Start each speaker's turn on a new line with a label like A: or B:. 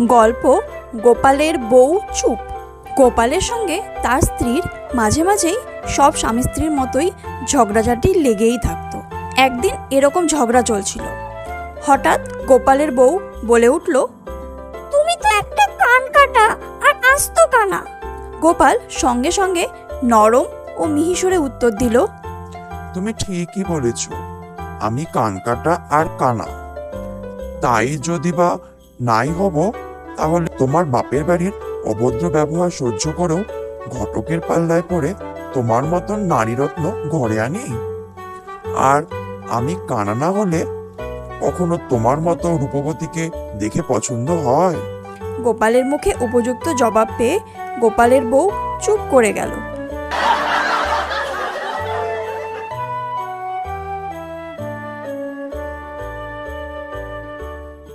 A: গল্প গোপালের বউ চুপ। গোপালের সঙ্গে তার স্ত্রীর মাঝে মাঝেই সব স্বামী স্ত্রীর মতোই ঝগড়াঝাটি লেগেই থাকতো। একদিন এরকম ঝগড়া চলছিল। হঠাৎ গোপালের বউ বলে উঠল,
B: তুমি তো একটা কান কাটা আর আস্ত কানা।
A: গোপাল সঙ্গে সঙ্গে নরম ও মিহিসুরে উত্তর দিল,
C: তুমি ঠিকই বলেছ, আমি কান কাটা আর কানা। তাই যদি বা নাই হব তাহলে তোমার বাপের বাড়ির অভদ্র ব্যবহার সহ্য করেও ঘটকের পাল্লায় পড়ে তোমার মতন নারীরত্ন ঘরে আনি। আর আমি কানা না হলে কখনো তোমার মতো রূপবতীকে দেখে পছন্দ হয়?
A: গোপালের মুখে উপযুক্ত জবাব পেয়ে গোপালের বউ চুপ করে গেল।